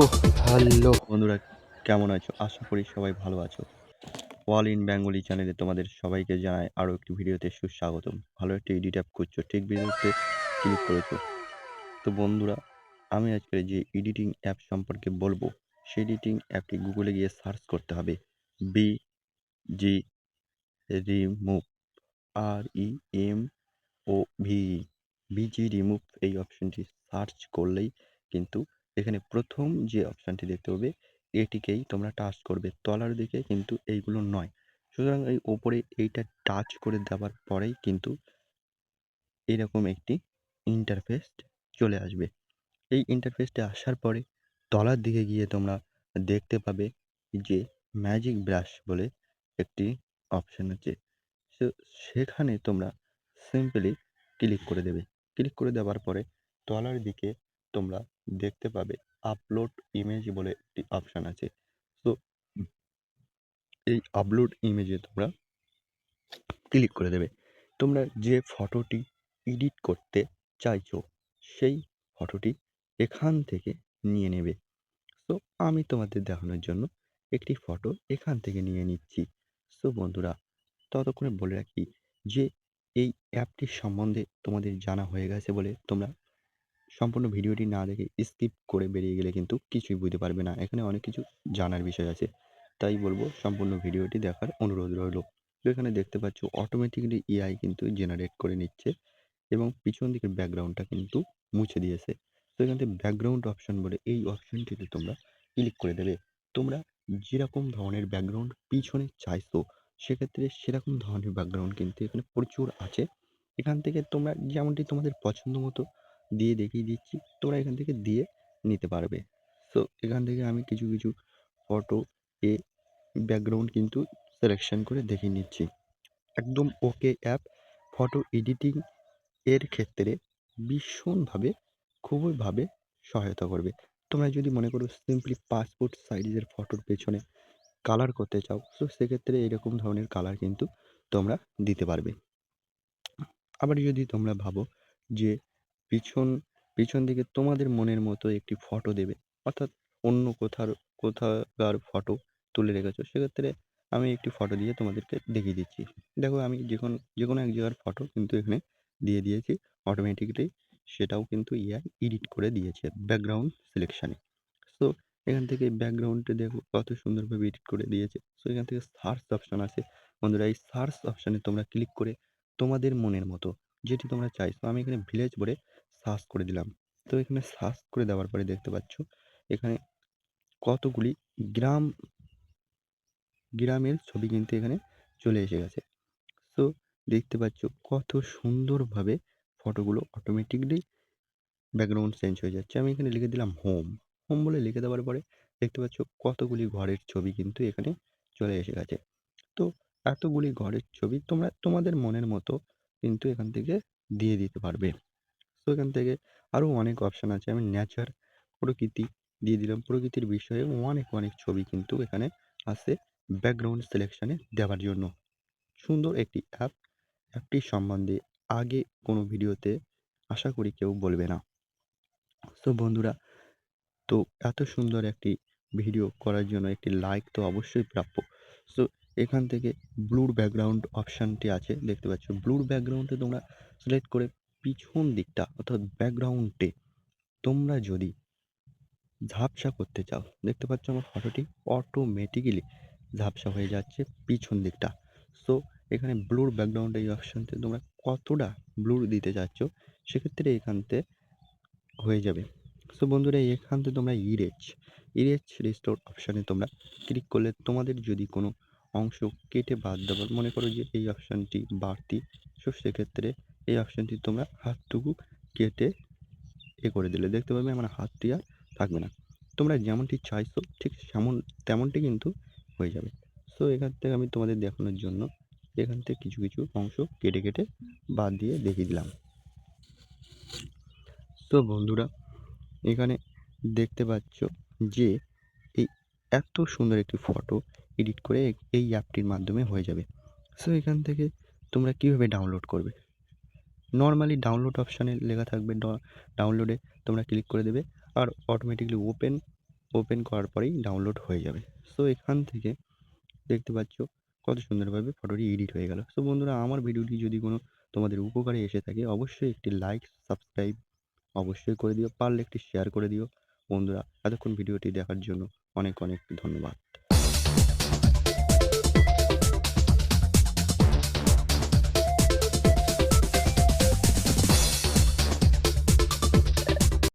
So hello বন্ধুরা, কেমন আছো? আশা করি সবাই ভালো আছো। ওয়াল ইন বেঙ্গলি চ্যানেলে তোমাদের সবাইকে জানাই আরও একটি ভিডিওতে সুস্বাগতম। ভালো একটি এডিট অ্যাপ করছ, ঠিক ভিডিওতে ক্লিক করেছ। তো বন্ধুরা, আমি আজকে যে এডিটিং অ্যাপ সম্পর্কে বলব সেই এডিটিং অ্যাপটি গুগলে গিয়ে সার্চ করতে হবে। B G remove R E M O V BG remove এই অপশনটি সার্চ করলেই কিন্তু এখানে প্রথম যে অপশানটি দেখতে পাবে, এটিকেই তোমরা টাচ করবে তলার দিকে কিন্তু এইগুলো নয়। সুতরাং এই ওপরে এইটা টাচ করে দেওয়ার পরেই কিন্তু এরকম একটি ইন্টারফেস চলে আসবে। এই ইন্টারফেসটা আসার পরে তলার দিকে গিয়ে তোমরা দেখতে পাবে যে ম্যাজিক ব্রাশ বলে একটি অপশান আছে। সেখানে তোমরা সিম্পলি ক্লিক করে দেবে। ক্লিক করে দেওয়ার পরে তলার দিকে তোমরা দেখতে পাবে। আপলোড ইমেজ বলে একটি অপশান আছে। তো এই আপলোড ইমেজে তোমরা ক্লিক করে দেবে। তোমরা যে ফটোটি এডিট করতে চাইছো, সেই ফটোটি এখান থেকে নিয়ে নেবে। সো আমি তোমাদের দেখানোর জন্য একটি ফটো এখান থেকে নিয়ে নিচ্ছি। সো বন্ধুরা, ততক্ষণে বলে রাখি যে, এই অ্যাপটির সম্বন্ধে তোমাদের জানা হয়ে গেছে বলে তোমরা সম্পূর্ণ ভিডিওটি না দেখে স্কিপ করে বেরিয়ে গেলে কিন্তু কিছুই বুঝতে পারবে না। এখানে অনেক কিছু জানার বিষয় আছে। তাই বলব সম্পূর্ণ ভিডিওটি দেখার অনুরোধ রইল। তো এখানে দেখতে পাচ্ছ অটোমেটিকলি এআই কিন্তু জেনারেট করে নিচ্ছে এবং পিছন দিকের ব্যাকগ্রাউন্ডটা কিন্তু মুছে দিয়েছে। তো এখান থেকে ব্যাকগ্রাউন্ড অপশন বলে এই অপশনটিতে তোমরা ক্লিক করে দেবে। তোমরা যেরকম ধরনের ব্যাকগ্রাউন্ড পিছনে চাইছো, সেক্ষেত্রে সেরকম ধরনের ব্যাকগ্রাউন্ড কিন্তু এখানে প্রচুর আছে। এখান থেকে তোমরা যেমনটি তোমাদের পছন্দ মতো দিয়ে দেখিয়ে দিচ্ছি। তোমরা এখান থেকে দিয়ে নিতে পারবে। সো এখান থেকে আমি কিছু কিছু ফটো এ ব্যাকগ্রাউন্ড কিন্তু সিলেকশন করে দেখিয়ে নিচ্ছি। একদম ওকে অ্যাপ ফটো এডিটিং এর ক্ষেত্রে ভীষণভাবে, খুবইভাবে সহায়তা করবে। তোমরা যদি মনে করো সিম্পলি পাসপোর্ট সাইজের ফটোর পেছনে কালার করতে চাও সো সেক্ষেত্রে এরকম ধরনের কালার কিন্তু তোমরা দিতে পারবে। আবার যদি তোমরা ভাবো যে পিছন পিছন দিকে তোমাদের মনের মতো একটি ফটো দেবে। অর্থাৎ অন্য কোথার, কোথাকার ফটো তুলে রেখেছো, সেক্ষেত্রে আমি একটি ফটো দিয়ে তোমাদেরকে দেখিয়ে দিচ্ছি। দেখো, আমি যে কোনো যে কোনো এক জায়গার ফটো কিন্তু এখানে দিয়ে দিয়েছি। অটোমেটিক্যালি সেটাও কিন্তু এআই এডিট করে দিয়েছে ব্যাকগ্রাউন্ড সিলেকশানে সো এখান থেকে ব্যাকগ্রাউন্ডে দেখো, কত সুন্দরভাবে এডিট করে দিয়েছে। সো এখান থেকে সার্চ অপশান আছে। বন্ধুরা, এই সার্চ অপশানে তোমরা ক্লিক করে তোমাদের মনের মতো যেটি তোমরা চাইছো। আমি এখানে ভিলেজ বলে সার্চ করে দিলাম। তো এখানে সার্চ করে দেওয়ার পরে দেখতে পাচ্ছ, এখানে কতগুলি গ্রাম, গ্রামের ছবি কিন্তু এখানে চলে এসে গেছে। সো দেখতে পাচ্ছ কত সুন্দরভাবে ফটোগুলো অটোমেটিকলি ব্যাকগ্রাউন্ড চেঞ্জ হয়ে যাচ্ছে। আমি এখানে লিখে দিলাম হোম হোম বলে লিখে দেওয়ার পরে দেখতে পাচ্ছ কতগুলি ঘরের ছবি কিন্তু এখানে চলে এসে গেছে। তো এতগুলি ঘরের ছবি তোমরা তোমাদের মনের মতো কিন্তু এখান থেকে দিয়ে দিতে পারবে। তো এখান থেকে আরও অনেক অপশান আছে। আমি নেচার প্রকৃতি দিয়ে দিলাম। প্রকৃতির বিষয়ে অনেক অনেক ছবি কিন্তু এখানে আছে ব্যাকগ্রাউন্ড সিলেকশানে দেওয়ার জন্য। সুন্দর একটি অ্যাপ অ্যাপটি সম্বন্ধে আগে কোনো ভিডিওতে আশা করি কেউ বলবে না। তো বন্ধুরা, তো এত সুন্দর একটি ভিডিও করার জন্য একটি লাইক তো অবশ্যই প্রাপ্য। সো এখান থেকে ব্লুর ব্যাকগ্রাউন্ড অপশানটি আছে, দেখতে পাচ্ছ। ব্লুর ব্যাকগ্রাউন্ডে তোমরা সিলেক্ট করে পিছন দিকটা অর্থাৎ ব্যাকগ্রাউন্ডে তোমরা যদি ঝাপসা করতে চাও, দেখতে পাচ্ছ আমার ফটোটি অটোমেটিক্যালি ঝাপসা হয়ে যাচ্ছে পিছন দিকটা। সো এখানে ব্লুর ব্যাকগ্রাউন্ড এই অপশানতে তোমরা কতটা ব্লুর দিতে চাচ্ছ, সেক্ষেত্রে এখানতে হয়ে যাবে। সো বন্ধুরা, এখান থেকে তোমরা ইরেজ ইরেজ রিস্টোর অপশানে তোমরা ক্লিক করলে তোমাদের যদি কোনো অংশ কেটে বাদ দেওয়ার, মনে করো যে এই অপশানটি বাড়তি সো সেক্ষেত্রে এই অপশানটি তোমরা হাতটুকু কেটে এ করে দিলে। দেখতে পাবে আমার হাতটি আর থাকবে না। তোমরা যেমনটি চাইছো, ঠিক সেমন, তেমনটি কিন্তু হয়ে যাবে। সো এখান থেকে আমি তোমাদের দেখানোর জন্য এখান থেকে কিছু কিছু অংশ কেটে কেটে বাদ দিয়ে দেখিয়ে দিলাম। তো বন্ধুরা, এখানে দেখতে পাচ্ছ যে এই এত সুন্দর একটি ফটো এডিট করে এই অ্যাপটির মাধ্যমে হয়ে যাবে। সো এখান থেকে তোমরা কীভাবে ডাউনলোড করবে? নর্মালি ডাউনলোড অপশানে লেখা থাকবে ডাউনলোডে তোমরা ক্লিক করে দেবে আর অটোমেটিকলি ওপেন ওপেন করার পরেই ডাউনলোড হয়ে যাবে। সো এখান থেকে দেখতে পাচ্ছ কত সুন্দরভাবে ফটোটি এডিট হয়ে গেল। সো বন্ধুরা আমার ভিডিওটি যদি কোনো তোমাদের উপকারে এসে থাকে অবশ্যই একটি লাইক সাবস্ক্রাইব অবশ্যই করে দিও, পারলে একটি শেয়ার করে দিও। বন্ধুরা এতক্ষণ ভিডিওটি দেখার জন্য অনেক অনেক ধন্যবাদ।